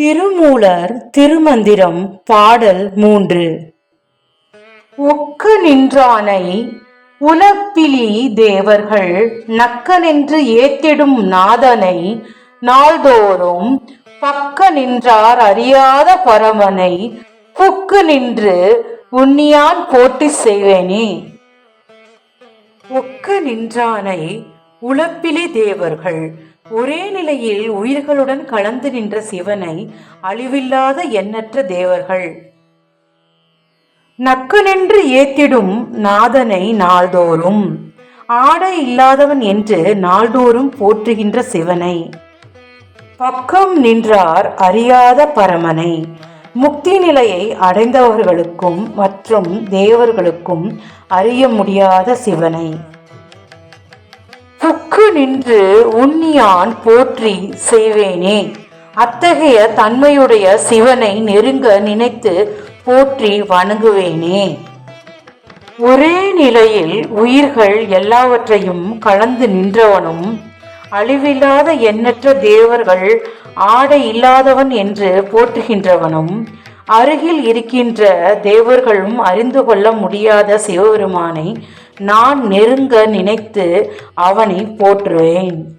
திருமூலர் திருமந்திரம் பாடல் மூன்று. ஒக்க நின்றானை உலப்பிலி தேவர்கள் நக்கனென்று ஏத்திடும் நாதனை நாள்தோறும் பக்க நின்றார் அறியாத பரமனை புக்கு நின்று உன்னியான் போட்டி செய்வேனே. ஒக்க நின்றானை உழப்பிலி தேவர்கள் ஒரே நிலையில் உயிர்களுடன் கலந்து நின்ற சிவனை அழிவில்லாத எண்ணற்ற தேவர்கள். நக்கனென்று ஏத்திடும் நாதனை நாள்தோறும். ஆடை இல்லாதவன் என்று நாள்தோறும் போற்றுகின்ற சிவனை. பக்கம் நின்றார் அறியாத பரமனை. முக்தி நிலையை அடைந்தவர்களுக்கும் மற்றும் தேவர்களுக்கும் அறிய முடியாத சிவனை. புக்கு நின்று உன்னியான் போற்றி செய்வேனே. அத்தகைய தன்மையுடைய சிவனை நெருங்க நினைத்து போற்றி வணங்குவேனே. ஒரே நிலையில் உயிர்கள் எல்லாவற்றையும் கலந்து நின்றவனும் அழிவில்லாத எண்ணற்ற தேவர்கள் ஆடை இல்லாதவன் என்று போற்றுகின்றவனும் அருகில் இருக்கின்ற தேவர்களும் அறிந்து கொள்ள முடியாத சிவபெருமானை நான் நெருங்க நினைத்து அவனை போற்றுவேன்.